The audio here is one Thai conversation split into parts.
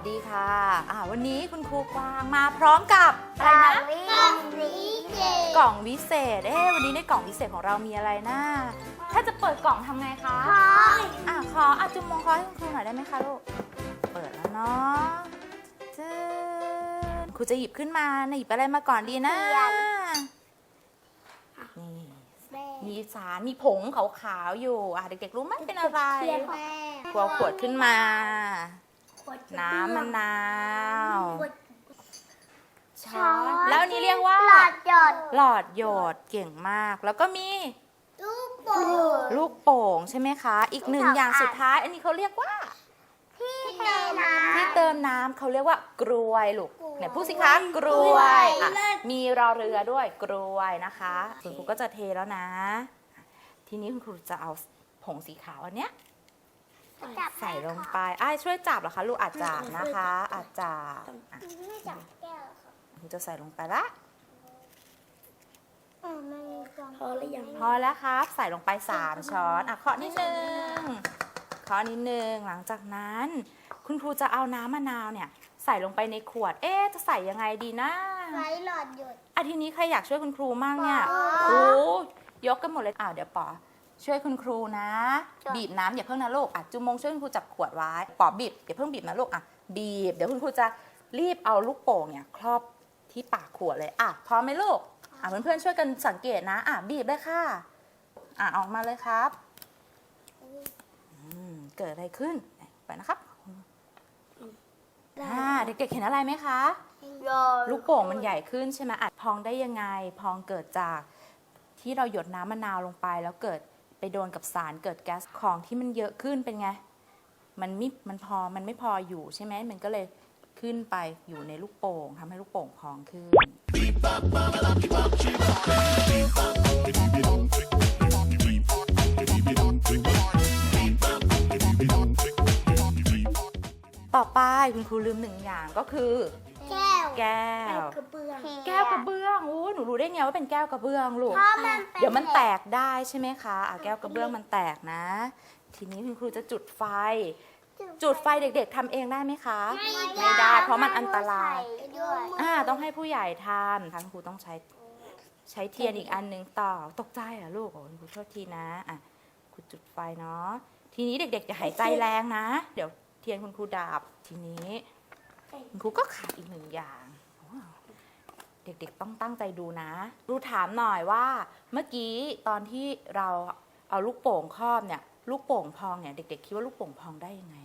สดีค่ะอ่าวันนี้คุณครูกวางมาพร้อมกับอะไรนะ กล่องวิเศษ เอ๊ะวันนี้ในกล่องวิเศษของเรามีอะไรนะ ถ้าจะเปิดกล่องทำไงคะอะขออาจุมมงคอให้คุณครูหน่อยได้ไหมคะลูก เปิดแล้วเนาะจึ๊ดครูจะหยิบขึ้นมาหยิบอะไรมาก่อนดีนะ เทียน นี่ มีสาร มีผงขาวๆอยู่ อะเด็กๆรู้ไหมเป็นอะไร กลัวขวดขึ้นมา น้ำมะนาวช้อนแล้วอันนี้เรียกว่า หลอดหยดหลอดหยดเก่งมาก แล้วก็มีลูกโป่งลูกโป่งใช่ไหมคะ อีกหนึ่งสองอย่างอันสุดท้าย อันนี้เขาเรียกว่า ที่เติมน้ที่เติมน้ำเขาเรียกว่ากรวยลูกกรวยเนี่ยพูดสิคะกรวยกรวยอะเลิศมีรอเรือด้วยกรวยนะคะคุณครูก็จะเทแล้วนะ ทีนี้คุณครูจะเอาผงสีขาวอันเนี้ยำ จับใส่ลงไปอ้ายช่วยจับเหรอคะ ลูกอาจจับนะคะ อาจจับอะไม่จับแก้วครับครูจะใส่ลงไปละอ๋อไม่มีกล่องพอหรือยัง พอแล้วครับ ใส่ลงไป 3 ช้อน อะเคาะนิดนึงเคาะนิดนึง หลังจากนั้น คุณครูจะเอาน้ำมะนาวเนี่ย ใส่ลงไปในขวด เอ๊ะ จะใส่ยังไงดีนะไว้หลอดหยดอาทีนี้ใครอยากช่วยคุณครูมั่งเนี่ย ป๋อ โอ้ยกกันหมดเลยอ่าเดี๋ยวป๋อ ช่วยคุณครูนะจ้ะบีบน้ำอย่าเพิ่งนะลูกอะจุมมงช่วยคุณครูจับขวดไว้ป๋อบีบอย่าเพิ่งบีบนะลูกอะบีบ เดี๋ยวคุณครูจะรีบเอาลูกโป่งเนี่ยครอบที่ปากขวดเลยอะพร้อมไหมลูกอะเพื่อนๆช่วยกันสังเกตนะ อะบีบเลยค่ะอะออกมาเลยครับ อืมเกิดอะไรขึ้นไปนะครับอ่าเด็กๆเห็นอะไรไหมคะ ลูกโป่งมันใหญ่ขึ้นใช่ไหมอัดพองได้ยังไง พองเกิดจากที่เราหยดน้ำมะนาวลงไป แล้วเกิด ไปโดนกับสารเกิดแก๊สของที่มันเยอะขึ้นเป็นไง มันม่มันพอมันไม่พออยู่ใช่ไหมมันก็เลยขึ้นไปอยู่ในลูกโป่งทำให้ลูกโป่งพองขึ้น ต่อไปคุณครูลืมหนึ่งอย่างก็คือ แก้วแก้วกระเบื้อง แก้วกระเบื้องอู้หนูรู้ได้ไงว่าเป็นแก้วกระเบื้องลูก เพราะมันเป็นเดี๋ยวมันแตกได้ใช่ไหมคะอะแก้วกระเบื้องมันแตกนะ ทีนี้คุณครูจะจุดไฟ จุดไฟเด็กๆทำเองได้ไหมคะ ไม่ได้เพราะมันอันตรายด้วย อ่าต้องให้ผู้ใหญ่ทำทางครูต้องใช้ใช้เทียนอีกอันหนึงต่อตกใจเหรอลูกโอ้คุณครูโทษทีนะอะครูจุดไฟเนาะทีนี้เด็กๆอย่าหายใจแรงนะ เดี๋ยวเทียนคุณครูดับทีนี้ คุณครูก็ขาดอีกหนึ่งอย่างโอ้เด็กๆต้องตั้งใจดูนะรูถามหน่อยว่า เมื่อกี้ตอนที่เราเอาลูกโป่งครอบเนี่ย ลูกโป่งพองเนี่ย เด็ก ๆ คิดว่าลูกโป่งพองได้ยังไง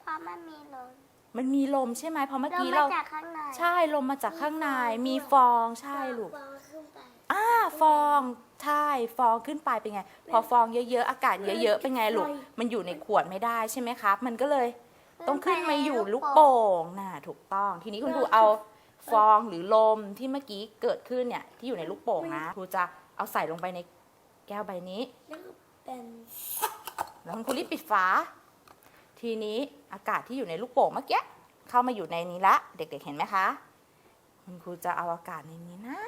เพราะมันมีลม มันมีลมใช่ไหมเพราะเมื่อกี้ลเรามมาจากข้างในใช่ลมมาจากข้างใน มีฟองใช่ลูกฟองขึ้นไปอ่าฟองใช่ฟองขึ้นไปเป็นไง พอฟองเยอะๆ อากาศเยอะๆ เป็นไงลูก มันอยู่ในขวดไม่ได้ใช่ไหมครับ มันก็เลย ต้องขึ้นมาอยู่ลูกโป่งน่ะถูกต้อง ทีนี้คุณครูเอาฟองหรือลมที่เมื่อกี้เกิดขึ้นเนี่ยที่อยู่ในลูกโป่งนะครูจะเอาใส่ลงไปในแก้วใบนี้ แล้วก็เป็นแล้วคุณครูรีบปิดฝา ทีนี้อากาศที่อยู่ในลูกโป่งเมื่อกี้เข้ามาอยู่ในนี้ละ เด็กๆเห็นไหมคะคุณครูจะเอาอากาศในนี้นะ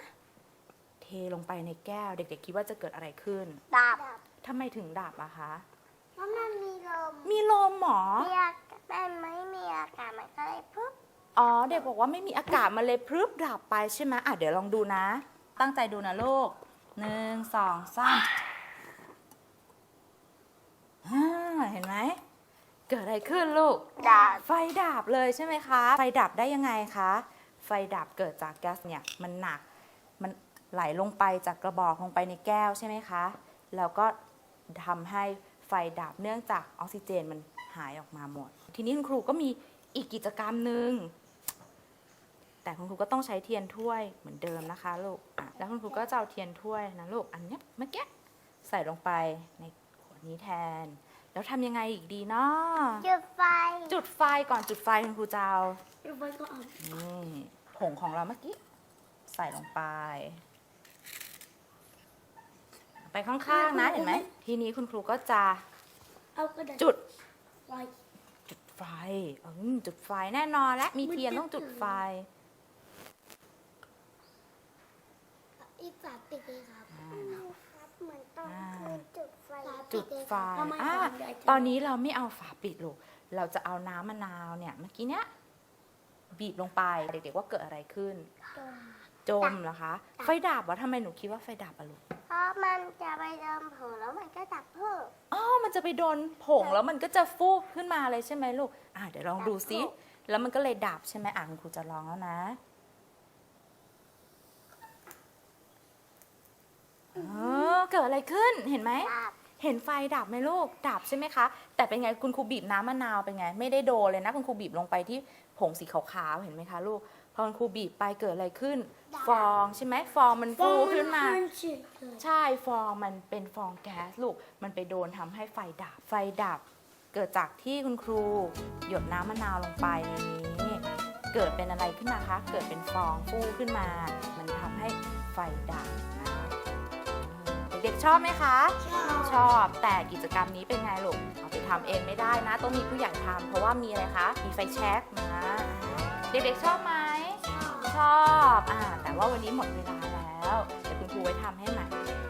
เทลงไปในแก้ว เด็กๆคิดว่าจะเกิดอะไรขึ้นดับทำไมถึงดับอะคะ เพราะมันมีลม มีลมหมอ มีอากาศ แต่ไม่มีอากาศมันก็เลยปุ๊บอ๋อเด็กบอกว่าไม่มีอากาศมันเลยพรึบดับไปใช่ไหมอะเดี๋ยวลองดูนะ ตั้งใจดูนะลูกหนึ่งสองสามฮ่าเห็นไหมเกิดอะไรขึ้นลูก ดับไฟดับเลยใช่ไหมคะ ไฟดับได้ยังไงคะ ไฟดับเกิดจากแก๊สเนี่ยมันหนัก มันไหลลงไปจากกระบอกลงไปในแก้วใช่ไหมคะ แล้วก็ทำให้ไฟดับเนื่องจากออกซิเจนมัน หายออกมาหมด ทีนี้คุณครูก็มีอีกกิจกรรมหนึ่งแต่คุณครูก็ต้องใช้เทียนถ้วยเหมือนเดิมนะคะลูกอะแล้วคุณครูก็จะเอาเทียนถ้วยนะลูกอันเนี้ยเมื่อกี้ใส่ลงไปในขวดนี้แทน แล้วทำยังไงอีกดีเนาะจุดไฟ จุดไฟก่อนจุดไฟคุณครูจะเอาจุดไฟก็เอานี่ผงของเราเมื่อกี้ใส่ลงไป ไปข้างๆนะเห็นไหมทีนี้คุณครูก็จะเอากระดาษจุด ไฟ จุดไฟอืมจุดไฟแน่นอนและมีเทียนต้องจุดไฟอีกฝาปิดเลยครับอ่าครับเหมือนตอนอ่าคืนจุดไฟจุดไฟทำไมอ่าฝาใหญ่จังตอนนี้เราไม่เอาฝาปิดลูกเราจะเอาน้ำมะนาวเนี่ยเมื่อกี้เนี้ยบีบลงไปเด็กๆว่าเกิดอะไรขึ้น จมเหรอคะ ไฟดับวะทำไมหนูคิดว่าไฟดับอะลูกเพ ราะมันจะไปเดิมผงแล้วมันก็ดับเพิ่ม อ๋อ มันจะไปโดนผงแล้วมันก็จะฟูบขึ้นมาเลยใช่ไหมลูก อะเดี๋ยวลองดูซิ ดับแล้วมันก็เลยดับใช่ไหมอะคุณครูจะลองแล้วนะเออเกิดอะไรขึ้น เห็นไหม ดับเห็นไฟดับไหมลูก ดับใช่ไหมคะ แต่เป็นไงคุณครูบีบน้ำมะนาวเป็นไง ไม่ได้โดนเลยนะ คุณครูบีบลงไปที่ผงสีขาวๆ เห็นไหมคะลูก พอคุณครูบีบไปเกิดอะไรขึ้น ฟองใช่ไหมฟองมันฟูขึ้นมาฉีดเลยใช่ฟองมันเป็นฟองแก๊สลูก มันไปโดนทำให้ไฟดับ ไฟดับ เกิดจากที่คุณครู หยดน้ำมะนาวลงไปในนี้ เกิดเป็นอะไรขึ้นมาคะ เกิดเป็นฟองฟูขึ้นมา มันทำให้ไฟดับนะคะอืมเด็กๆชอบไหมคะ ชอบแต่กิจกรรมนี้เป็นไงลูกเอาไปทำเองไม่ได้นะ ต้องมีผู้ใหญ่ทำเพราะว่ามีอะไรคะ มีไฟแช็กนะ เด็กๆชอบไหม ชอบอ่าแต่ว่าวันนี้หมดเวลาแล้วเดี๋ยวคุณครูไว้ทำให้ใหม่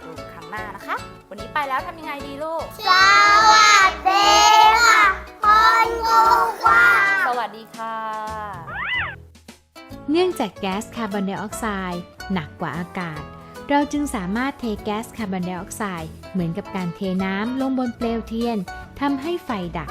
ดูครั้งหน้านะคะ วันนี้ไปแล้วทำยังไงดีลูก สวัสดีค่ะคุณครูค่ะ สวัสดีค่ะ เนื่องจากแก๊สคาร์บอนไดออกไซด์หนักกว่าอากาศ เราจึงสามารถเทแก๊สคาร์บอนไดออกไซด์เหมือนกับการเทน้ำลงบนเปลวเทียนทำให้ไฟดับ